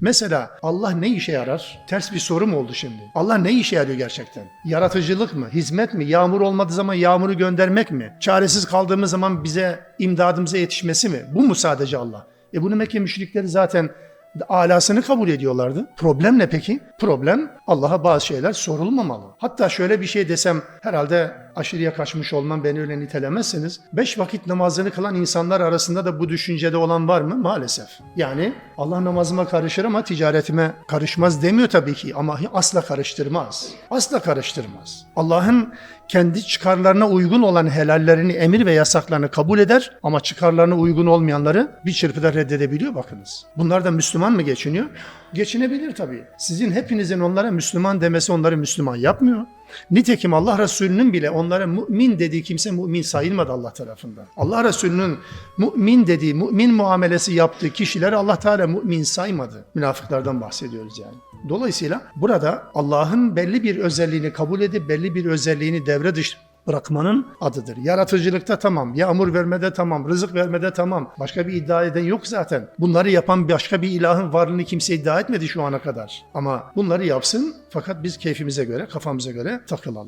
Mesela Allah ne işe yarar? Ters bir soru mu oldu şimdi? Allah ne işe yarıyor gerçekten? Yaratıcılık mı? Hizmet mi? Yağmur olmadığı zaman yağmuru göndermek mi? Çaresiz kaldığımız zaman bize imdadımıza yetişmesi mi? Bu mu sadece Allah? E bunu Mekke müşrikleri zaten alasını kabul ediyorlardı. Problem ne peki? Problem Allah'a bazı şeyler sorulmamalı. Hatta şöyle bir şey desem herhalde aşırıya kaçmış olmam beni öyle nitelemezseniz. Beş vakit namazını kılan insanlar arasında da bu düşüncede olan var mı? Maalesef. Yani Allah namazıma karışır ama ticaretime karışmaz demiyor tabii ki ama asla karıştırmaz. Asla karıştırmaz. Allah'ın kendi çıkarlarına uygun olan helallerini, emir ve yasaklarını kabul eder ama çıkarlarına uygun olmayanları bir çırpıda reddedebiliyor bakınız. Bunlar da Müslüman mı geçiniyor? Geçinebilir tabii. Sizin hepinizin onlara Müslüman demesi onları Müslüman yapmıyor. Nitekim Allah Resulü'nün bile onlara mümin dediği kimse mümin sayılmadı Allah tarafından. Allah Resulü'nün mümin dediği, mümin muamelesi yaptığı kişileri Allah Teala mümin saymadı. Münafıklardan bahsediyoruz yani. Dolayısıyla burada Allah'ın belli bir özelliğini kabul edip belli bir özelliğini devre dışı bırakmanın adıdır. Yaratıcılıkta tamam, yağmur vermede tamam, rızık vermede tamam. Başka bir iddia eden yok zaten. Bunları yapan başka bir ilahın varlığını kimse iddia etmedi şu ana kadar. Ama bunları yapsın fakat biz keyfimize göre, kafamıza göre takılalım.